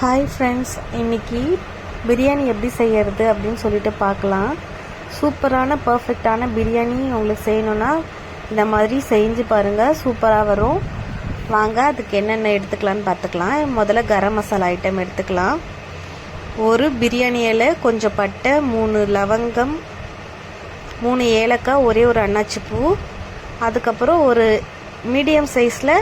Hi friends இன்றைக்கி பிரியாணி எப்படி செய்கிறது அப்படின்னு சொல்லிட்டு பார்க்கலாம். சூப்பரான பர்ஃபெக்டான பிரியாணி உங்களுக்கு செய்யணுன்னா இந்த மாதிரி செஞ்சு பாருங்கள் சூப்பராக வரும். வாங்க அதுக்கு என்னென்ன எடுத்துக்கலான்னு பார்த்துக்கலாம். முதல்ல கரம் மசாலா ஐட்டம் எடுத்துக்கலாம். ஒரு பிரியாணியில் கொஞ்சம் பட்டை மூணு லவங்கம் மூணு ஏலக்காய் ஒரே ஒரு அன்னாச்சி பூ. அதுக்கப்புறம் ஒரு மீடியம் சைஸில்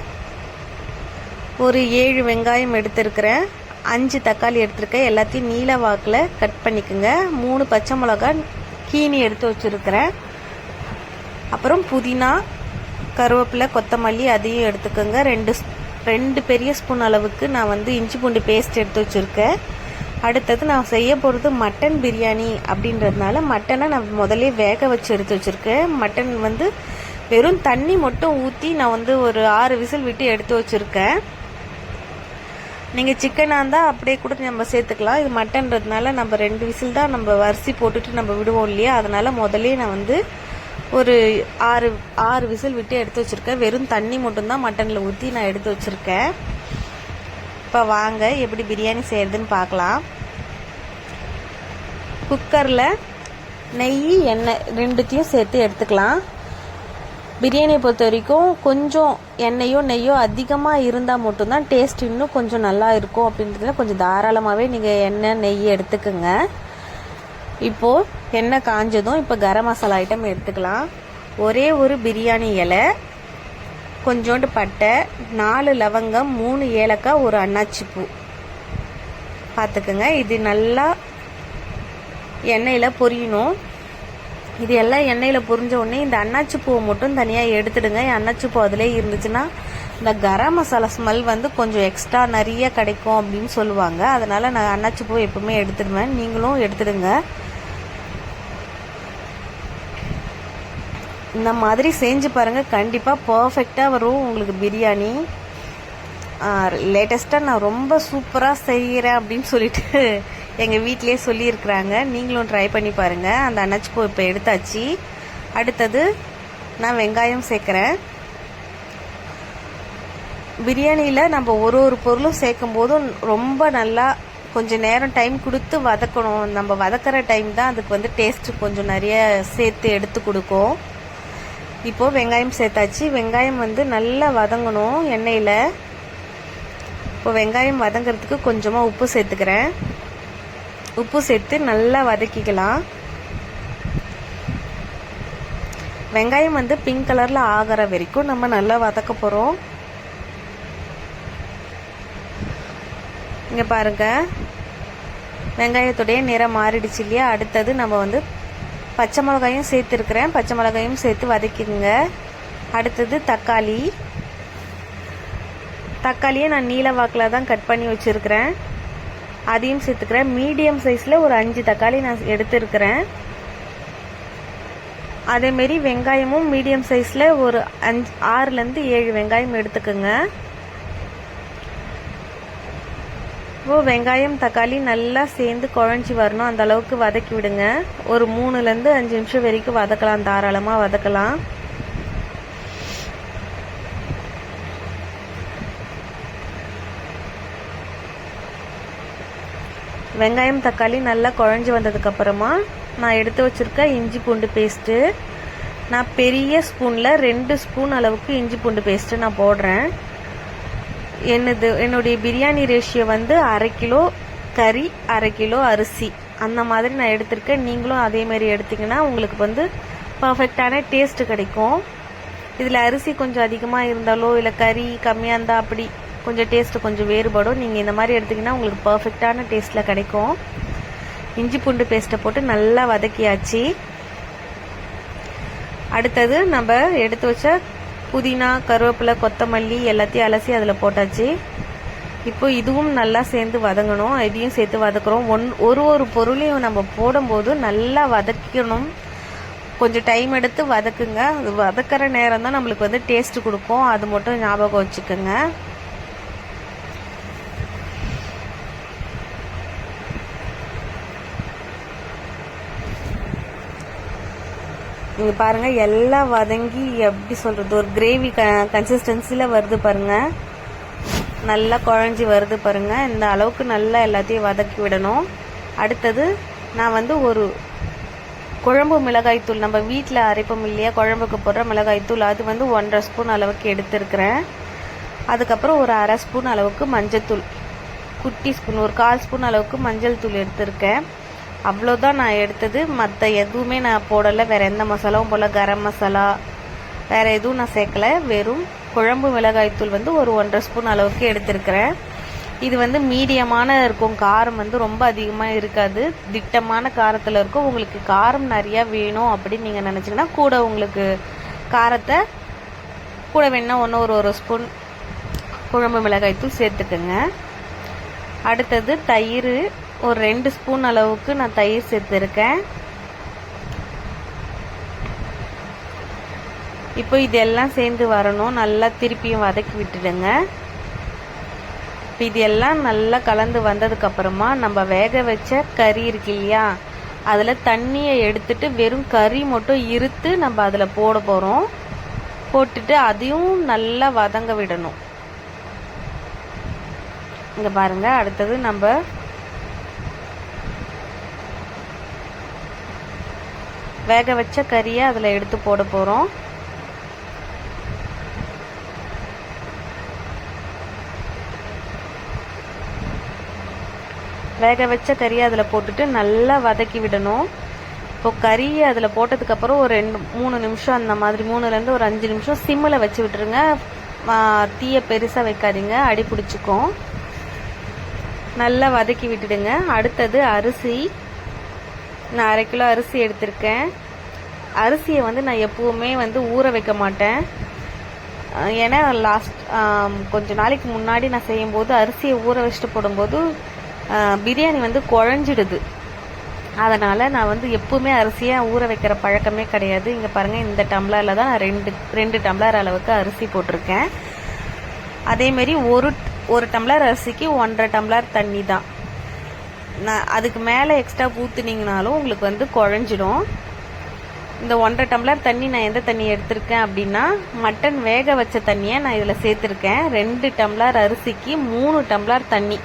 ஒரு ஏழு வெங்காயம் எடுத்திருக்கிறேன். அஞ்சு தக்காளி எடுத்திருக்கேன். எல்லாத்தையும் நீல வாக்கில் கட் பண்ணிக்கோங்க. மூணு பச்சை மிளகாய் கீனி எடுத்து வச்சுருக்கிறேன். அப்புறம் புதினா கருவேப்பிலை கொத்தமல்லி அதையும் எடுத்துக்கோங்க. ரெண்டு ஸ்- ரெண்டு பெரிய ஸ்பூன் அளவுக்கு நான் வந்து இஞ்சி பூண்டு பேஸ்ட் எடுத்து வச்சுருக்கேன். அடுத்தது நான் செய்ய போகிறது மட்டன் பிரியாணி அப்படின்றதுனால மட்டனை நான் முதல்ல வேக வச்சு எடுத்து வச்சுருக்கேன். மட்டன் வந்து வெறும் தண்ணி மட்டும் ஊற்றி நான் வந்து ஒரு ஆறு விசில் விட்டு எடுத்து வச்சுருக்கேன். நீங்கள் சிக்கனாக இருந்தால் அப்படியே கூட நம்ம சேர்த்துக்கலாம். இது மட்டன்றதுனால நம்ம ரெண்டு விசில் தான் நம்ம அரிசி போட்டுட்டு நம்ம விடுவோம் இல்லையா? அதனால் முதல்ல நான் வந்து ஒரு ஆறு ஆறு விசில் விட்டு எடுத்து வச்சுருக்கேன். வெறும் தண்ணி மட்டும்தான் மட்டனில் ஊற்றி நான் எடுத்து வச்சுருக்கேன். இப்போ வாங்க எப்படி பிரியாணி செய்கிறதுன்னு பார்க்கலாம். குக்கரில் நெய் எண்ணெய் ரெண்டுத்தையும் சேர்த்து எடுத்துக்கலாம். பிரியாணியை பொறுத்த வரைக்கும் கொஞ்சம் எண்ணெயோ நெய்யோ அதிகமாக இருந்தால் மட்டும்தான் டேஸ்ட் இன்னும் கொஞ்சம் நல்லா இருக்கும் அப்படின்றதுல கொஞ்சம் தாராளமாகவே நீங்கள் எண்ணெய் நெய் எடுத்துக்கோங்க. இப்போது எண்ணெய் காஞ்சதும் இப்போ கரம் மசாலா ஐட்டம் எடுத்துக்கலாம். ஒரே ஒரு பிரியாணி இலை கொஞ்சோண்டு பட்டை நாலு லவங்கம் மூணு ஏலக்காய் ஒரு அன்னாச்சி பூ. பார்த்துக்கோங்க இது நல்லா எண்ணெயில் பொரியணும். இது எல்லாம் எண்ணெயில் புரிஞ்ச உடனே இந்த அன்னாச்சி பூவை மட்டும் தனியாக எடுத்துடுங்க. அன்னாச்சி பூ அதிலே இருந்துச்சுன்னா இந்த கரம் மசாலா ஸ்மெல் வந்து கொஞ்சம் எக்ஸ்ட்ரா நிறைய கிடைக்கும் அப்படின்னு சொல்லுவாங்க. அதனால் நான் அன்னாச்சி பூ எப்பவுமே எடுத்துடுவேன். நீங்களும் எடுத்துடுங்க. இந்த மாதிரி செஞ்சு பாருங்கள் கண்டிப்பாக பர்ஃபெக்டாக வரும் உங்களுக்கு பிரியாணி. லேட்டஸ்ட்டாக நான் ரொம்ப சூப்பராக செய்கிறேன் அப்படின்னு சொல்லிட்டு எங்கள் வீட்டிலேயே சொல்லியிருக்கிறாங்க. நீங்களும் ட்ரை பண்ணி பாருங்கள் அந்த அன்னாச்சி இப்போ எடுத்தாச்சு. அடுத்தது நான் வெங்காயம் சேர்க்குறேன். பிரியாணியில் நம்ம ஒரு ஒரு பொருளும் சேர்க்கும் போதும் ரொம்ப நல்லா கொஞ்சம் நேரம் டைம் கொடுத்து வதக்கணும். நம்ம வதக்கிற டைம் தான் அதுக்கு வந்து டேஸ்ட் கொஞ்சம் நிறைய சேர்த்து எடுத்து கொடுக்கும். இப்போது வெங்காயம் சேர்த்தாச்சு. வெங்காயம் வந்து நல்லா வதங்கணும் எண்ணெயில். இப்போ வெங்காயம் வதங்கிறதுக்கு கொஞ்சமாக உப்பு சேர்த்துக்கிறேன். உப்பு சேர்த்து நல்லா வதக்கிக்கலாம். வெங்காயம் வந்து பிங்க் கலரில் ஆகிற வரைக்கும் நம்ம நல்லா வதக்க போகிறோம் இங்கே பாருங்கள் வெங்காயத்துடைய நிறம் மாறிடுச்சு இல்லையா? அடுத்தது நம்ம வந்து பச்சை மிளகாயும் சேர்த்துருக்குறேன். பச்சை மிளகாயும் சேர்த்து வதக்கிங்க அடுத்தது தக்காளி. தக்காளியை நான் நீல வாக்கில் தான் கட் பண்ணி வச்சுருக்கிறேன். அதையும் சேர்த்துக்கிறேன். மீடியம் சைஸில் ஒரு அஞ்சு தக்காளி நான் எடுத்துருக்கிறேன். அதேமாரி வெங்காயமும் மீடியம் சைஸில் ஒரு அஞ்சு ஆறுலேருந்து ஏழு வெங்காயம் எடுத்துக்கோங்க. இப்போ வெங்காயம் தக்காளி நல்லா சேர்ந்து குழஞ்சி வரணும். அந்த அளவுக்கு வதக்கி விடுங்க. ஒரு மூணுலேருந்து அஞ்சு நிமிஷம் வரைக்கும் வதக்கலாம். தாராளமாக வதக்கலாம். வெங்காயம் தக்காளி நல்லா குழஞ்சி வந்ததுக்கப்புறமா நான் எடுத்து வச்சுருக்க இஞ்சி பூண்டு பேஸ்ட்டு நான் பெரிய ஸ்பூனில் ரெண்டு ஸ்பூன் அளவுக்கு இஞ்சி பூண்டு பேஸ்ட்டு நான் போடுறேன். என்னது என்னுடைய பிரியாணி ரேஷியோ வந்து அரை கிலோ கறி அரை கிலோ அரிசி. அந்த மாதிரி நான் எடுத்திருக்கேன். நீங்களும் அதேமாரி எடுத்தீங்கன்னா உங்களுக்கு வந்து பர்ஃபெக்டான டேஸ்ட்டு கிடைக்கும். இதில் அரிசி கொஞ்சம் அதிகமாக இருந்தாலோ இல்லை கறி கம்மியாக இருந்தால் அப்படி கொஞ்சம் டேஸ்ட்டு கொஞ்சம் வேறுபடும். நீங்கள் இந்த மாதிரி எடுத்திங்கன்னா உங்களுக்கு பர்ஃபெக்டான டேஸ்ட்டில் கிடைக்கும். இஞ்சி பூண்டு பேஸ்ட்டை போட்டு நல்லா வதக்கியாச்சு. அடுத்தது நம்ம எடுத்து வச்ச புதினா கருவேப்பிலை கொத்தமல்லி எல்லாத்தையும் அலசி அதில் போட்டாச்சு. இப்போ இதுவும் நல்லா சேர்ந்து வதங்கணும். இதையும் சேர்த்து வதக்குறோம். ஒன் ஒரு ஒரு பொருளையும் நம்ம போடும்போது நல்லா வதக்கணும். கொஞ்சம் டைம் எடுத்து வதக்குங்க. அது வதக்கிற நேரம் தான் நம்மளுக்கு வந்து டேஸ்ட் கொடுக்கும். அது மட்டும் ஞாபகம் வச்சுக்கோங்க. நீங்கள் பாருங்கள் எல்லாம் வதங்கி எப்படி சொல்கிறது ஒரு கிரேவி க கன்சிஸ்டன்சியில் வருது பாருங்கள் நல்லா குழஞ்சி வருது பாருங்கள் இந்த அளவுக்கு நல்லா எல்லாத்தையும் வதக்கி விடணும். அடுத்தது நான் வந்து ஒரு குழம்பு மிளகாய்த்தூள் நம்ம வீட்டில் அரைப்போம் இல்லையா குழம்புக்கு போடுற மிளகாய்த்தூள் அது வந்து ஒன்றரை ஸ்பூன் அளவுக்கு எடுத்துருக்கிறேன். அதுக்கப்புறம் ஒரு அரை ஸ்பூன் அளவுக்கு மஞ்சத்தூள் குட்டி ஸ்பூன் ஒரு கால் ஸ்பூன் அளவுக்கு மஞ்சள் தூள் எடுத்திருக்கேன். அவ்வளோதான் நான் எடுத்தது. மற்ற எதுவுமே நான் போடலை. வேறு எந்த மசாலாவும் போடல. கரம் மசாலா வேறு எதுவும் நான் சேர்க்கலை. வெறும் குழம்பு மிளகாய்த்தூள் வந்து ஒரு ஒன்றரை ஸ்பூன் அளவுக்கு எடுத்திருக்கிறேன். இது வந்து மீடியமான இருக்கும். காரம் வந்து ரொம்ப அதிகமாக இருக்காது. திட்டமான காரத்தில் இருக்கும். உங்களுக்கு காரம் நிறையா வேணும் அப்படின்னு நீங்கள் நினச்சிங்கன்னா கூட உங்களுக்கு காரத்தை கூட வேணால் ஒன்று ஒரு ஒரு ஸ்பூன் குழம்பு மிளகாய்த்தூள் சேர்த்துக்குங்க. அடுத்தது தயிர் ஒரு ரெண்டு ஸ்பூன் அளவுக்கு நான் தயிர் சேர்த்துருக்கேன். இப்போ இதெல்லாம் சேர்ந்து வரணும். நல்லா திருப்பியும் வதக்கி விட்டுடுங்க. இப்போ இது எல்லாம் நல்லா கலந்து வந்ததுக்கப்புறமா நம்ம வேக வச்ச கறி இருக்கு இல்லையா? அதில் தண்ணியை எடுத்துட்டு வெறும் கறி மட்டும் இருத்து நம்ம அதில் போட போகிறோம் போட்டுட்டு அதையும் நல்லா வதங்க விடணும். இங்கே பாருங்கள் அடுத்தது நம்ம வேக வச்ச கறியை அதில் எடுத்து போட போகிறோம் வேக வச்ச கறியை அதில் போட்டுட்டு நல்லா வதக்கி விடணும். இப்போ கறியை அதில் போட்டதுக்கப்புறம் ஒரு ரெண்டு மூணு நிமிஷம் அந்த மாதிரி மூணுலேருந்து ஒரு அஞ்சு நிமிஷம் சிம்மில் வச்சு விட்டுருங்க. தீயை பெருசாக வைக்காதீங்க அடி பிடிச்சிக்கும். நல்லா வதக்கி விட்டுடுங்க. அடுத்தது அரிசி. நான் அரை கிலோ அரிசி எடுத்திருக்கேன். அரிசியை வந்து நான் எப்போவுமே வந்து ஊற வைக்க மாட்டேன். ஏன்னா லாஸ்ட் கொஞ்ச நாளைக்கு முன்னாடி நான் செய்யும்போது அரிசியை ஊற வச்சுட்டு போடும்போது பிரியாணி வந்து குழஞ்சிடுது. அதனால் நான் வந்து எப்பவுமே அரிசியை ஊற வைக்கிற பழக்கமே கிடையாது. இங்கே பாருங்கள் இந்த டம்ளரில் தான் நான் ரெண்டு ரெண்டு டம்ளர் அளவுக்கு அரிசி போட்டிருக்கேன். அதேமாரி ஒரு ஒரு டம்ளர் அரிசிக்கு ஒன்றரை டம்ளர் தண்ணி தான். நான் அதுக்கு மேலே எக்ஸ்ட்ரா ஊற்றுனீங்கனாலும் உங்களுக்கு வந்து குழஞ்சிடும். இந்த ஒன்றரை டம்ளர் தண்ணி நான் எந்த தண்ணி எடுத்திருக்கேன் அப்படின்னா மட்டன் வேக வச்ச தண்ணியை நான் இதில் சேர்த்துருக்கேன். ரெண்டு டம்ளர் அரிசிக்கு மூணு டம்ளர் தண்ணி.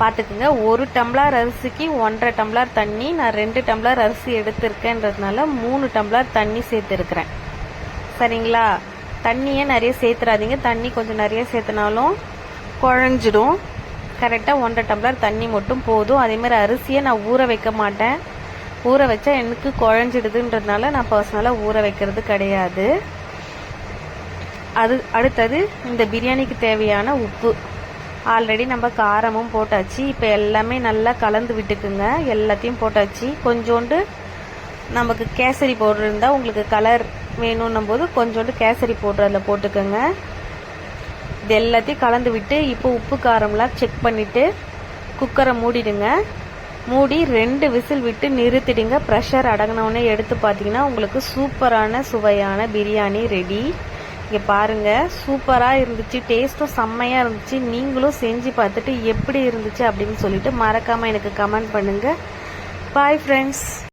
பார்த்துக்குங்க ஒரு டம்ளர் அரிசிக்கு ஒன்றரை டம்ளர் தண்ணி நான் ரெண்டு டம்ளர் அரிசி எடுத்திருக்கேன்றதுனால மூணு டம்ளர் தண்ணி சேர்த்துருக்குறேன். சரிங்களா? தண்ணியே நிறைய சேர்த்துறாதீங்க தண்ணி கொஞ்சம் நிறைய சேர்த்துனாலும் குழஞ்சிடும். கரெக்டாக ஒன்றரை டம்ளர் தண்ணி மட்டும் போதும். அதேமாதிரி அரிசியை நான் ஊற வைக்க மாட்டேன். ஊற வச்சா எனக்கு குழஞ்சிடுதுன்றதுனால நான் பர்சனலாக ஊற வைக்கிறது கிடையாது. அது அடுத்தது இந்த பிரியாணிக்கு தேவையான உப்பு. ஆல்ரெடி நம்ம காரமும் போட்டாச்சு. இப்போ எல்லாமே நல்லா கலந்து விட்டுக்குங்க. எல்லாத்தையும் போட்டாச்சு. கொஞ்சோண்டு நமக்கு கேசரி பவுடர் இருந்தால் உங்களுக்கு கலர் வேணும்னும் போது கொஞ்சோண்டு கேசரி பவுடர் அதில் போட்டுக்கோங்க. இது எல்லாத்தையும் கலந்து விட்டு இப்போ உப்பு காரம்லாம் செக் பண்ணிவிட்டு குக்கரை மூடிடுங்க. மூடி ரெண்டு விசில் விட்டு நிறுத்திடுங்க. ப்ரெஷர் அடங்கினவுடனே எடுத்து பார்த்தீங்கன்னா உங்களுக்கு சூப்பரான சுவையான பிரியாணி ரெடி இங்கே பாருங்கள் சூப்பராக இருந்துச்சு. டேஸ்ட்டும் செம்மையாக இருந்துச்சு. நீங்களும் செஞ்சு பார்த்துட்டு எப்படி இருந்துச்சு அப்படின்னு சொல்லிட்டு மறக்காமல் எனக்கு கமெண்ட் பண்ணுங்கள் பாய் ஃப்ரெண்ட்ஸ்